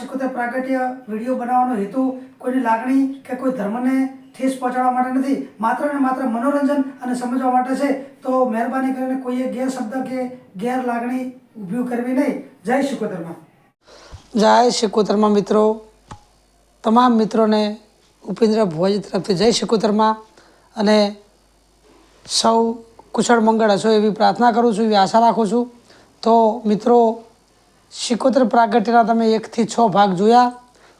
શિકોતેર પ્રાગટ્ય વીડિયો બનાવવાનો હેતુ કોઈની લાગણી કે કોઈ ધર્મને ઠેસ પહોંચાડવા માટે નથી, માત્ર ને માત્ર મનોરંજન અને સમજવા માટે છે. તો મહેરબાની કરીને કોઈએ ગેરશબ્દ કે ગેર લાગણી ઊભી કરવી નહીં. જય શિકોતરમાં જય શિકોતરમાં મિત્રો. તમામ મિત્રોને ઉપેન્દ્ર ભુવાજી તરફથી જય શિકોતરમાં અને સૌ કુશળ મંગળ હશો એવી પ્રાર્થના કરું છું, એવી આશા રાખું છું. તો મિત્રો શિકોતર પ્રાગટ્યના તમે એકથી છ ભાગ જોયા.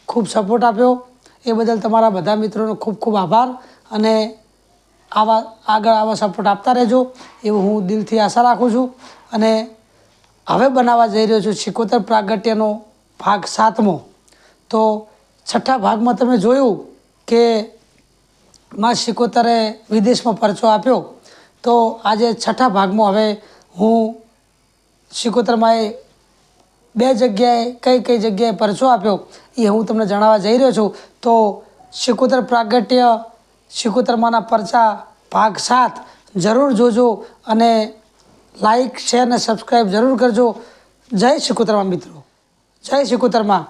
ખૂબ સપોર્ટ આપ્યો. એ બદલ તમારા બધા મિત્રોનો ખૂબ ખૂબ આભાર અને આવા, આગળ આવા સપોર્ટ આપતા રહેજો. એવું હું દિલથી આશા રાખું છું. અને હવે બનાવવા જઈ રહ્યો છું શિકોતર પ્રાગટ્યનો ભાગ સાતમો. તો છઠ્ઠા ભાગમાં તમે જોયું કે માં શિકોતરે વિદેશમાં પરચો આપ્યો. તો આજે છઠ્ઠા ભાગમાં હવે હું શિકોતરમાં એ બે જગ્યાએ, કઈ કઈ જગ્યાએ પરચો આપ્યો એ હું તમને જણાવવા જઈ રહ્યો છું. તો શિકોતર પ્રાગટ્ય શિકોતરમાંના પરચા ભાગ સાત જરૂર જોજો અને લાઈક શેર અને સબસ્ક્રાઈબ જરૂર કરજો. જય શિકોતરમાં મિત્રો. જય શિકોતરમાં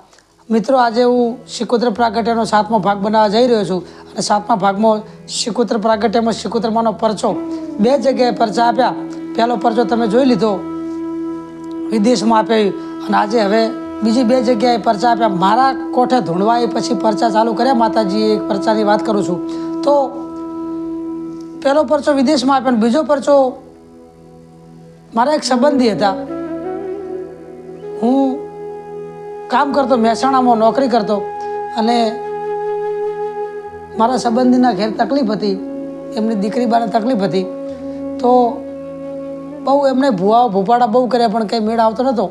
મિત્રો, આજે હું શિકોતર પ્રાગટ્યનો સાતમો ભાગ બનાવવા જઈ રહ્યો છું અને સાતમા ભાગમાં શિકોતર પ્રાગટ્યમાં શિકોતરમાંનો પરચો બે જગ્યાએ પરચા આપ્યા. પહેલો પરચો તમે જોઈ લીધો. વિદેશમાં આપ્યો. અને આજે હવે બીજી બે જગ્યાએ પરચા આપ્યા. મારા કોઠે ધૂણવા એ પછી પરચા ચાલુ કર્યા? માતાજીએ એક પરચાની વાત કરું છું. તો પહેલો પરચો વિદેશમાં આપ્યો બીજો પરચો મારા એક સંબંધી હતા. હું કામ કરતો, મહેસાણામાં નોકરી કરતો અને મારા સંબંધીના ઘેર તકલીફ હતી. એમની દીકરી બાને તકલીફ હતી. તો બહુ એમને ભૂવાઓ ભૂપાડા બહુ કર્યા, પણ કંઈ મેળ આવતો નહોતો.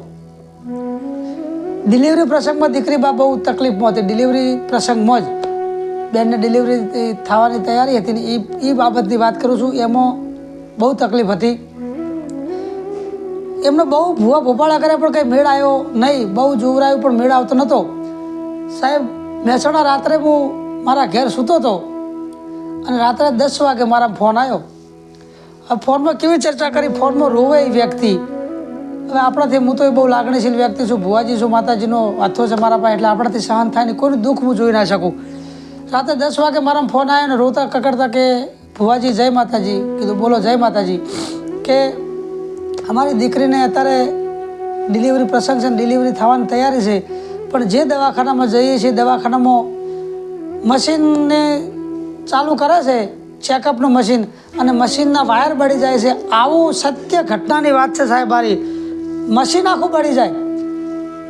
ડિલિવરી પ્રસંગમાં દીકરી બા બહુ તકલીફમાં હતી ડિલિવરી પ્રસંગમાં જ બેનને ડિલિવરી થવાની તૈયારી હતી ને એ એ બાબતની વાત કરું છું, એમાં બહુ તકલીફ હતી. એમને બહુ ભૂવા ભોપાળા કર્યા પણ કંઈ મેળ આવ્યો નહીં. બહુ જોવરાયું પણ મેળ આવતો નહોતો. સાહેબ, મહેસાણા રાત્રે હું મારા ઘેર સૂતો હતો અને રાત્રે દસ વાગે મારા ફોન આવ્યો. આ ફોનમાં કેવી ચર્ચા કરી? ફોનમાં રોવે એ વ્યક્તિ. હવે આપણાથી હું તો એ બહુ લાગણીશીલ વ્યક્તિ છું, ભુવાજી છું, માતાજીનો હાથો છે મારા પાસે, એટલે આપણાથી સહન થાય ને કોઈનું દુઃખ હું જોઈ ના શકું. રાતે દસ વાગે મારા ફોન આવ્યો ને રોતા કકડતા કે, ભુવાજી, જય માતાજી, કીધું, બોલો, જય માતાજી, કે અમારી દીકરીને અત્યારે ડિલિવરી પ્રસંગ છે ડિલિવરી થવાની તૈયારી છે, પણ જે દવાખાનામાં જઈએ છીએ, દવાખાનામાં મશીનને ચાલુ કરે છે ચેકઅપનું મશીન અને મશીનના વાયર બળી જાય છે, આવું સત્ય ઘટનાની વાત છે સાહેબ મારી. મશીન આખું બળી જાય.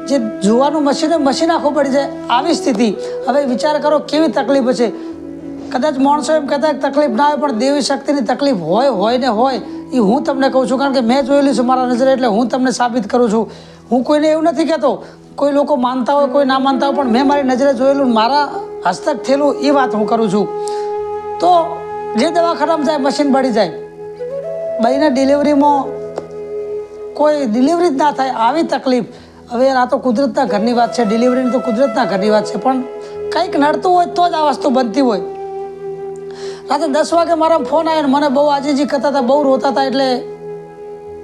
જે જોવાનું મશીન મશીન આખું પડી જાય. આવી સ્થિતિ. હવે વિચાર કરો કેવી તકલીફ છે કદાચ માણસો એમ કહેતા તકલીફ ના હોય, પણ દેવી શક્તિની તકલીફ હોય હોય ને હોય એ હું તમને કહું છું. કારણ કે મેં જોયેલી છું મારા નજરે, એટલે હું તમને સાબિત કરું છું. હું કોઈને એવું નથી કહેતો. કોઈ લોકો માનતા હોય, કોઈ ના માનતા હોય, પણ મેં મારી નજરે જોયેલું, મારા હસ્તક થયેલું એ વાત હું કરું છું. તો જે દવાખાનામાં જાય, મશીન બળી જાય. બાઈના ડિલિવરીમાં કોઈ ડિલિવરી જ ના થાય, આવી તકલીફ. હવે આ તો કુદરતના ઘરની વાત છે ડિલિવરીની તો કુદરતના ઘરની વાત છે, પણ કંઈક નડતું હોય તો જ આ વસ્તુ બનતી હોય. રાતે દસ વાગે મારા ફોન આવ્યો મને બહુ આજીજી કરતા હતા, બહુ રોતા હતા, એટલે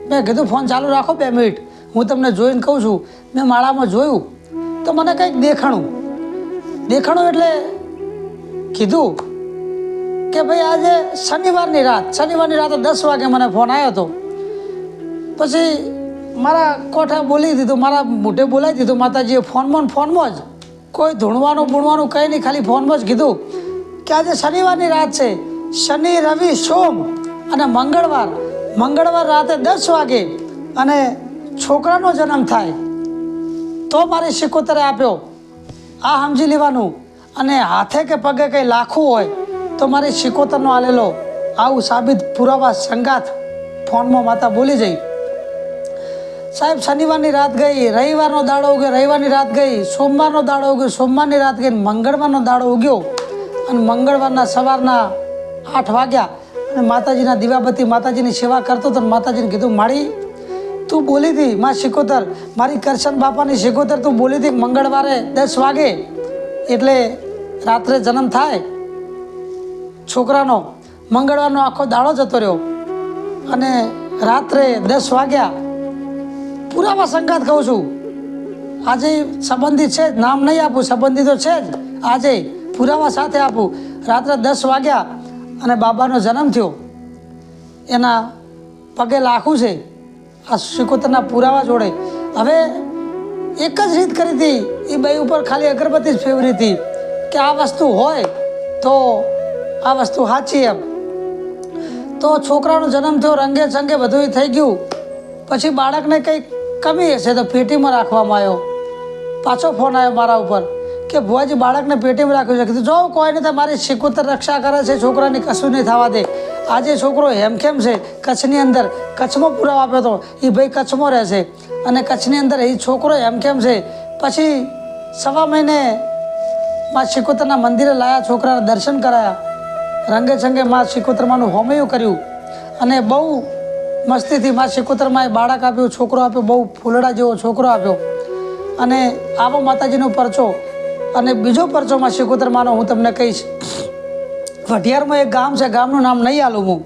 મેં કીધું, ફોન ચાલુ રાખો બે મિનિટ. હું તમને જોઈને કહું છું. મેં માળામાં જોયું, તો મને કંઈક દેખાણું. દેખાણું એટલે કીધું કે ભાઈ, આજે શનિવારની રાત. શનિવારની રાતે દસ વાગે મને ફોન આવ્યો હતો. પછી મારા કોઠા બોલી દીધું, મારા મોઢે બોલાવી દીધું, માતાજીએ ફોનમાં ફોનમાં જ. કોઈ ધૂણવાનું બૂણવાનું કંઈ નહીં, ખાલી ફોનમાં જ કીધું કે આજે શનિવારની રાત છે. શનિ, રવિ, સોમ અને મંગળવાર. મંગળવાર રાતે દસ વાગે અને છોકરાનો જન્મ થાય. તો મારે શિકોતરે આપ્યો, આ સમજી લેવાનું. અને હાથે કે પગે કંઈ લાખું હોય, તો મારી શિકોતરનો આલેલો આવું સાબિત પુરાવા સંગાથ ફોનમાં માતા બોલી જઈ. સાહેબ, શનિવારની રાત ગઈ, રવિવારનો દાડો ઉગ્યો, રવિવારની રાત ગઈ, સોમવારનો દાડો ઉગ્યો, સોમવારની રાત ગઈ મંગળવારનો દાડો ઉગ્યો. અને મંગળવારના સવારના આઠ વાગ્યા, અને માતાજીના દીવાબત્તી, માતાજીની સેવા કરતો હતો માતાજીને કીધું, માળી, તું બોલી હતી, માં શિકોતર મારી કરશન બાપાની શિકોતર તું બોલી હતી મંગળવારે દસ વાગે, એટલે રાત્રે જન્મ થાય. છોકરાનો મંગળવારનો આખો દાડો જતો રહ્યો. અને રાત્રે દસ વાગ્યા પુરાવા સંગાત કહું છું. આજે સંબંધિત છે, નામ નહીં આપું, સંબંધિતો છે જ. આજે પુરાવા સાથે આપું. રાત્રે દસ વાગ્યા અને બાબાનો જન્મ થયો. એના પગે લાખું છે. આ શિકોતરના પુરાવા જોડે. હવે એક જ રીત કરી હતી. એ બાઈ ઉપર ખાલી અગરબત્તી જ ફેવરી હતી. કે આ વસ્તુ હોય તો આ વસ્તુ સાચી એમ. તો છોકરાનો જન્મ થયો, રંગે ચંગે બધું થઈ ગયું. પછી બાળકને કંઈક કમી હશે તો પેટીમાં રાખવામાં આવ્યો. પાછો ફોન આવ્યો મારા ઉપર કે ભુવાજી બાળકને પેટીમાં રાખ્યું છે. કીધું, જો કોઈ નહીં મારી શિકોતર રક્ષા કરે છે, છોકરાની કશું નહીં થવા દે. આજે છોકરો હેમખેમ છે, કચ્છની અંદર કચ્છમાં પુરાવો આપ્યો હતો એ ભાઈ કચ્છમાં રહેશે અને કચ્છની અંદર એ છોકરો હેમખેમ છે. પછી સવા મહિને માં શિકોતરના મંદિરે લાયા, છોકરાને દર્શન કરાયા. રંગે છંગે માં શિકોતરમાનું હોમયું કર્યું. અને બહુ મસ્તીથી મા શિકોતરમાં એ બાળક આપ્યું, છોકરો આપ્યો, બહુ ફૂલડા જેવો છોકરો આપ્યો. અને આવો માતાજીનો પરચો અને બીજો પરચો માં શિકોતરમાનો હું તમને કહીશ. વઢિયારમાં એક ગામ છે, ગામનું નામ નહીં આલું હું.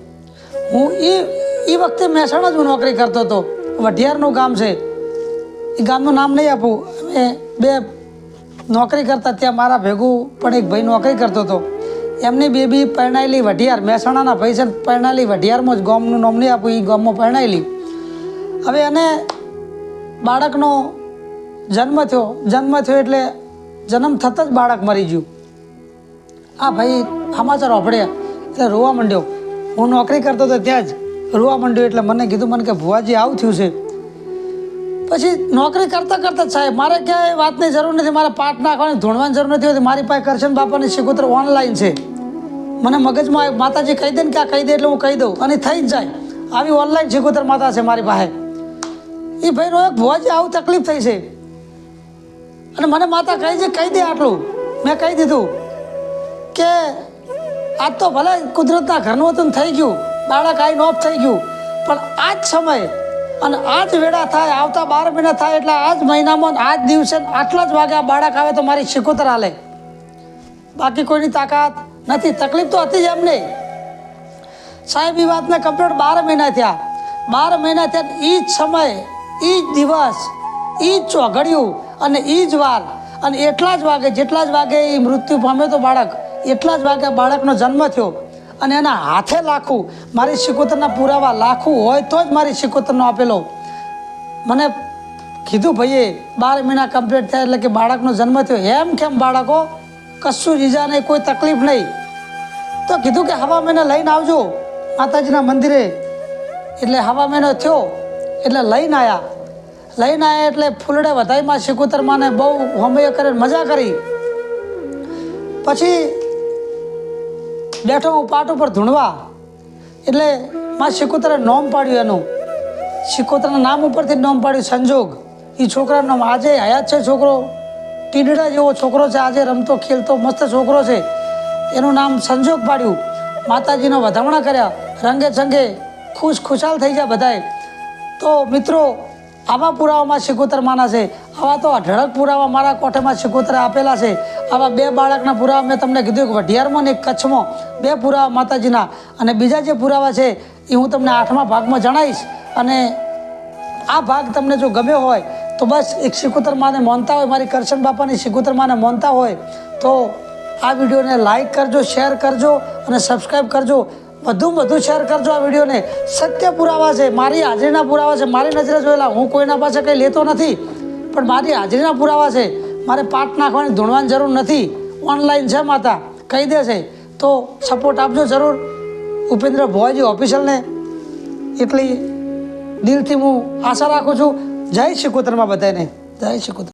હું એ એ વખતે મહેસાણા જ હું નોકરી કરતો હતો. વઢિયારનું ગામ છે. એ ગામનું નામ નહીં આપું. અમે બે નોકરી કરતા, ત્યાં મારા ભેગું પણ એક ભાઈ નોકરી કરતો હતો. એમની બેબી પરણાયેલી વઢિયાર, મહેસાણાના ભાઈ છે પરણાયેલી વઢિયારમાં જ ગામનું નામ નહીં આપું એ ગામમાં પરણાયેલી. હવે એને બાળકનો જન્મ થયો. જન્મ થયો એટલે જન્મ થતાં જ બાળક મરી ગયું. આ ભાઈ સમાચાર વાપર્યા એટલે રોવા માંડ્યો. હું નોકરી કરતો હતો ત્યાં જ રોવા માંડ્યો. એટલે મને કીધું, મને કે ભુવાજી આવું થયું છે. પછી નોકરી કરતાં કરતાં સાહેબ, મારે ક્યાંય વાતની જરૂર નથી, મારે પાઠ નાખવાની ધોણવાની જરૂર નથી હોતી, મારી પાસે કરશન બાપાની શિકોતર ઓનલાઈન છે. મને મગજમાં માતાજી કહી દે ને કે આ કહી દે એટલે હું કહી દઉં. અને થઈ જ જાય. આવી ઓનલાઈન શિકોતર માતા છે મારી પાસે. એ ભાઈનો એક ભોજ આવું તકલીફ થઈ છે. અને મને માતા કહી છે, કહી દે આટલું. મેં કહી દીધું કે આજ તો ભલે કુદરતના ઘરનું હતું થઈ ગયું. બાળક આઈ નોફ થઈ ગયું. પણ આ જ સમય અને આ જ વેળા થાય, આવતા બાર મહિના થાય એટલે આ જ મહિનામાં આ જ દિવસે આટલા જ વાગે આ બાળક આવે તો મારી શિકોતર હાલે. બાકી કોઈની તાકાત નથી, તકલીફ તો હતી જ એમને. સાહેબ એ વાતને કમ્પ્લીટ બાર મહિના થયા. બાર મહિના થયા એ જ સમય એ જ દિવસ એ જ ચોઘડિયું અને એ જ વાર. અને એટલા જ વાગે, જેટલા જ વાગે એ મૃત્યુ પામ્યો તો બાળક, એટલા જ વાગે બાળકનો જન્મ થયો. અને એના હાથે લાખું. મારી શિકોતરના પુરાવા લાખું હોય તો જ મારી શિકોતરનો આપેલો. મને કીધું, ભાઈએ, બાર મહિના કમ્પ્લીટ થયા એટલે કે બાળકનો જન્મ થયો. એમ કેમ બાળકો? કશું ઈજા નહીં, કોઈ તકલીફ નહીં. તો કીધું કે હવા મહિને લઈને આવજો. માતાજીના મંદિરે. એટલે હવા મહિનો થયો, એટલે લઈને આવ્યા લઈને આવ્યા એટલે ફૂલડે વધાઈમાં શિકોતરમાને બહુ હોમય કરીને મજા કરી. પછી બેઠો હું પાટ ઉપર ધૂણવા. એટલે માં શિકોતરે નોમ પાડ્યું એનું. શિકોતરના નામ ઉપરથી નોમ પાડ્યું સંજોગ. એ છોકરાનું નામ આજે હયાત છે છોકરો. ટીડડા જેવો છોકરો છે, આજે રમતો, ખેલતો, મસ્ત છોકરો છે. એનું નામ સંજોગ પાડ્યું. માતાજીનો વધામણા કર્યા. રંગે છંગે ખુશ ખુશાલ થઈ ગયા બધાએ તો મિત્રો, આવા પુરાવામાં શિકોતર માના છે. આવા તો અઢળક પુરાવા મારા કોઠેમાં શિકોતરે આપેલા છે. આવા બે બાળકના પુરાવા મેં તમને કીધું કે વઢિયારમાં એક કચ્છમાં બે પુરાવા માતાજીના અને બીજા જે પુરાવા છે એ હું તમને આઠમા ભાગમાં જણાવીશ. અને આ ભાગ તમને જો ગમ્યો હોય તો બસ એક શિકુતર માને માનતા હોય, મારી કરશન બાપાની શિકુતર માને માનતા હોય તો આ વિડીયોને લાઈક કરજો શેર કરજો અને સબસ્ક્રાઈબ કરજો. વધુમાં વધુ શેર કરજો આ વિડીયોને. સત્ય પુરાવા છે, મારી હાજરીના પુરાવા છે. મારી નજરે જોયેલા હું કોઈના પાસે કંઈ લેતો નથી, પણ મારી હાજરીના પુરાવા છે. મારે પાઠ નાખવાની ધૂણવાની જરૂર નથી. ઓનલાઈન છે માતા. કહી દે છે. તો સપોર્ટ આપજો જરૂર. ઉપેન્દ્ર ભોવાજી ઓફિસરને એટલી દિલથી હું આશા રાખું છું. જય શ્રી કુતરમાં બધાને. જય શિકોતર